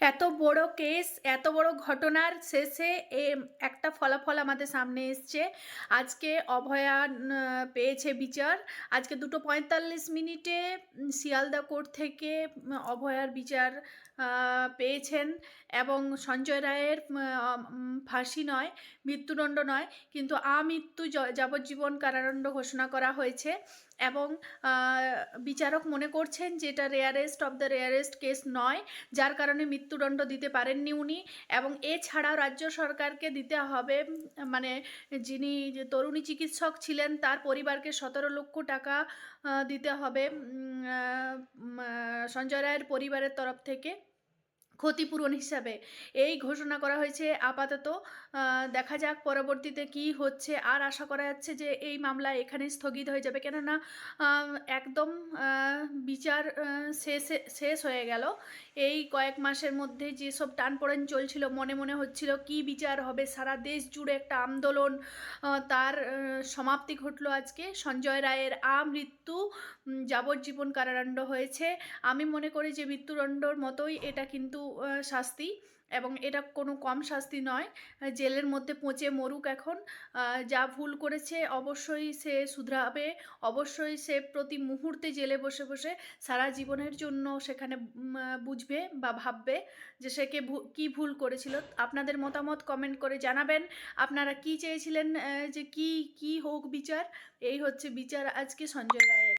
এত বড় কেস, এত বড় ঘটনার শেষে এ একটা ফলাফল আমাদের সামনে এসছে। আজকে অভয়া পেয়েছে বিচার। আজকে দুটো পঁয়তাল্লিশ মিনিটে শিয়ালদা কোর্ট থেকে অভয়ার বিচার পেয়েছেন এবং সঞ্জয় রায়ের ফাঁসি নয়, মৃত্যুদণ্ড নয়, কিন্তু আমৃত্যু যাবজ্জীবন কারাদণ্ড ঘোষণা করা হয়েছে। এবং বিচারক মনে করছেন যে এটা rarest of the rarest case নয়, যার কারণে মৃত্যুদণ্ড দিতে পারেননি উনি এবং এছাড়াও রাজ্য সরকারকে দিতে হবে মানে যিনি যে তরুণী চিকিৎসক ছিলেন তার পরিবারকে সতেরো লক্ষ টাকা দিতে হবে সঞ্জয় রায়ের পরিবারের তরফ থেকে। ক্ষতিপূরণ হিসাবে। এই ঘোষণা করা হয়েছে আপাতত। দেখা যাক পরবর্তীতে কি হচ্ছে। আর আশা করা যাচ্ছে যে এই মামলা এখানে স্থগিত হয়ে যাবে। কেননা একদম বিচার শেষে শেষ হয়ে গেল। এই কয়েক মাসের মধ্যে যেসব টানপোড়েন চলছিল মনে মনে হচ্ছিল কি বিচার হবে? সারা দেশ জুড়ে একটা আন্দোলন তার সমাপ্তি ঘটলো আজকে। সঞ্জয় রায়ের আমৃত্যু উম, যাবজ্জীবন কারাদণ্ড হয়েছে। আমি মনে করি যে মৃত্যুদণ্ডর মতোই এটা কিন্তু শাস্তি এবং এটা কোনো কম শাস্তি নয়। জেলের মধ্যে পচে মরুক এখন। যা ভুল করেছে অবশ্যই সে শুধরাবে। অবশ্যই সে প্রতি মুহূর্তে জেলে বসে বসে সারা জীবনের জন্য সেখানে বুঝবে বা ভাববে যে সে কে কি ভুল করেছিল। আপনাদের মতামত কমেন্ট করে জানাবেন। আপনারা কি চেয়েছিলেন যে কি কি হোক বিচার? এই হচ্ছে বিচার আজকে সঞ্জয় রায়ের।